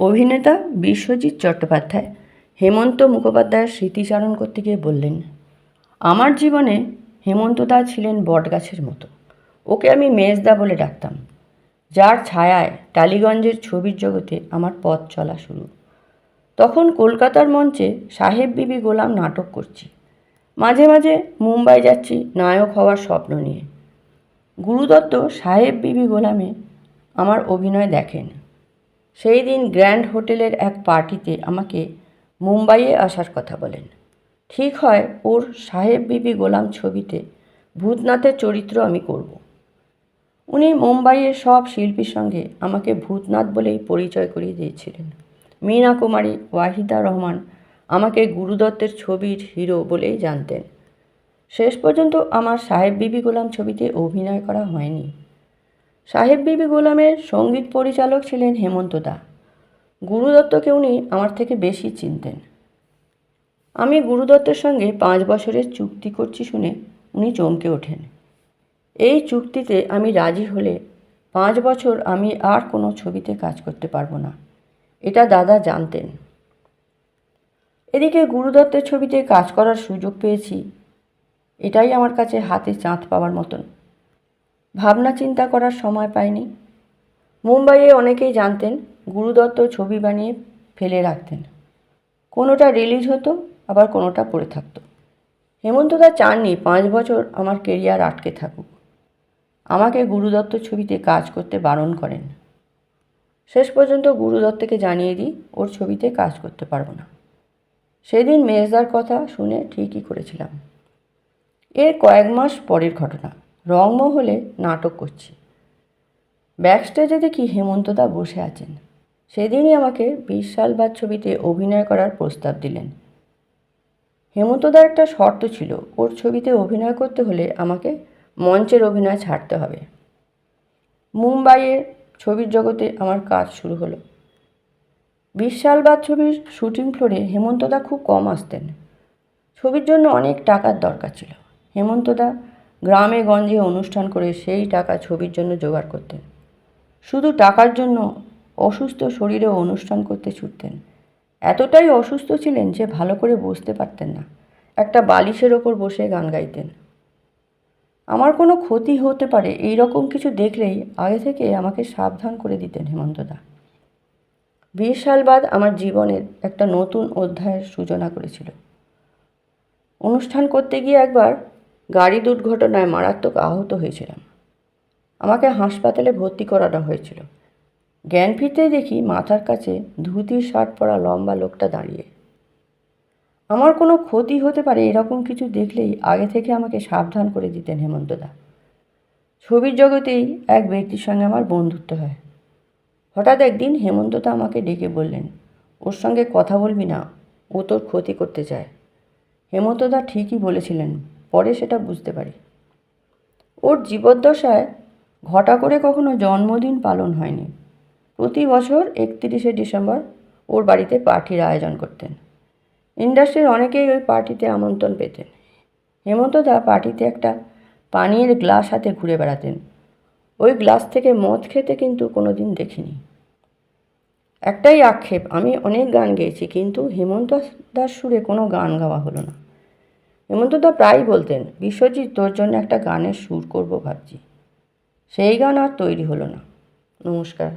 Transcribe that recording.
অভিনেতা বিশ্বজিৎ চট্টোপাধ্যায় হেমন্ত মুখোপাধ্যায়ের স্মৃতিচারণ করতে গিয়ে বললেন, আমার জীবনে হেমন্ত হেমন্তদা ছিলেন বটগাছের মতো। ওকে আমি মেজদা বলে ডাকতাম। যার ছায়ায় টালিগঞ্জের ছবির জগতে আমার পথ চলা শুরু। তখন কলকাতার মঞ্চে সাহেব বিবি গোলাম নাটক করছি। মাঝে মাঝে মুম্বাই যাচ্ছি নায়ক হওয়ার স্বপ্ন নিয়ে। গুরুদত্ত সাহেব বিবি গোলামে আমার অভিনয় দেখেন। সেই দিন গ্র্যান্ড হোটেলের এক পার্টিতে আমাকে মুম্বাইয়ে আসার কথা বলেন। ঠিক হয় ওর সাহেব বিবি গোলাম ছবিতে ভূতনাথের চরিত্র আমি করব। উনি মুম্বাইয়ের সব শিল্পীর সঙ্গে আমাকে ভূতনাথ বলেই পরিচয় করিয়ে দিয়েছিলেন। মীনা কুমারী, ওয়াহিদা রহমান আমাকে গুরুদত্তের ছবির হিরো বলেই জানতেন। শেষ পর্যন্ত আমার সাহেব বিবি গোলাম ছবিতে অভিনয় করা হয়নি। সাহেব বিবি গোলামের সংগীত পরিচালক ছিলেন হেমন্ত দা। গুরুদত্তকে উনি আমার থেকে বেশি চিনতেন। আমি গুরুদত্তের সঙ্গে পাঁচ বছরের চুক্তি করছি শুনে উনি চমকে ওঠেন। এই চুক্তিতে আমি রাজি হলে পাঁচ বছর আমি আর কোনো ছবিতে কাজ করতে পারব না। এটা দাদা জানতেন। এদিকে গুরুদত্তের ছবিতে কাজ করার সুযোগ পেয়েছি। এটাই আমার কাছে হাতে চাঁদ পাওয়ার মতন। ভাবনা চিন্তা করার সময় পাইনি। মুম্বাইয়ে অনেকেই জানতেন, গুরুদত্ত ছবি বানিয়ে ফেলে রাখতেন। কোনোটা রিলিজ হতো, আবার কোনোটা পড়ে থাকতো। হেমন্তদা চাননি পাঁচ বছর আমার কেরিয়ার আটকে থাকুক। আমাকে গুরুদত্ত ছবিতে কাজ করতে বারণ করেন। শেষ পর্যন্ত গুরুদত্তকে জানিয়ে দিই, ওর ছবিতে কাজ করতে পারব না। সেদিন মেজদার কথা শুনে ঠিকই করেছিলাম। এর কয়েক মাস পরের ঘটনা। রংমহলে নাটক করছি। ব্যাকস্টেজে দেখি হেমন্তদা বসে আছেন। সেদিনই আমাকে বিশ সাল বাদ ছবিতে অভিনয় করার প্রস্তাব দিলেন। হেমন্তদার একটা শর্ত ছিল, ওর ছবিতে অভিনয় করতে হলে আমাকে মঞ্চের অভিনয় ছাড়তে হবে। মুম্বাইয়ের ছবির জগতে আমার কাজ শুরু হলো। বিশ সাল বাদ ছবির শুটিং ফ্লোরে হেমন্তদা খুব কম আসতেন। ছবির জন্য অনেক টাকার দরকার ছিল। হেমন্তদা গ্রামে গঞ্জে অনুষ্ঠান করে সেই টাকা ছবির জন্য জোগাড় করতেন। শুধু টাকার জন্য অসুস্থ শরীরেও অনুষ্ঠান করতে ছুটতেন। এতটাই অসুস্থ ছিলেন যে ভালো করে বসতে পারতেন না। একটা বালিশের ওপর বসে গান গাইতেন। আমার কোনো ক্ষতি হতে পারে এই রকম কিছু দেখলেই আগে থেকে আমাকে সাবধান করে দিতেন হেমন্তদা বিশ সাল বাদ আমার জীবনের একটা নতুন অধ্যায়ের সূচনা করেছিল। অনুষ্ঠান করতে গিয়ে একবার গাড়ি দুর্ঘটনায় মারাত্মক আহত হয়েছিলাম। আমাকে হাসপাতালে ভর্তি করানো হয়েছিল। জ্ঞান ফিরতেই দেখি মাথার কাছে ধুতির শার্ট পরা লম্বা লোকটা দাঁড়িয়ে। আমার কোনো ক্ষতি হতে পারে এরকম কিছু দেখলেই আগে থেকে আমাকে সাবধান করে দিতেন হেমন্তদা ছবির জগতেই এক ব্যক্তির সঙ্গে আমার বন্ধুত্ব হয়। হঠাৎ একদিন হেমন্তদা আমাকে ডেকে বললেন, ওর সঙ্গে কথা বলবি না, ও তোর ক্ষতি করতে চায়। হেমন্তদা ঠিকই বলেছিলেন পরে সেটা বুঝতে পারি। ওর জীবদ্দশায় ঘটা করে কখনো জন্মদিন পালন হয়নি। প্রতি বছর একত্রিশে ডিসেম্বর ওর বাড়িতে পার্টির আয়োজন করতেন। ইন্ডাস্ট্রির অনেকেই ওই পার্টিতে আমন্ত্রণ পেতেন। হেমন্তদা পার্টিতে একটা পানির গ্লাস হাতে ঘুরে বেড়াতেন। ওই গ্লাস থেকে মদ খেতে কিন্তু কোনো দিন দেখিনি। একটাই আক্ষেপ, আমি অনেক গান গেয়েছি, কিন্তু হেমন্ত দাস সুরে কোনো গান গাওয়া হলো না। হেমন্তদা প্রায়ই বলতেন, বিশ্বজিৎ, তোর জন্য একটা গানের সুর করব ভাবছি। সেই গান আর তৈরি হলো না। নমস্কার।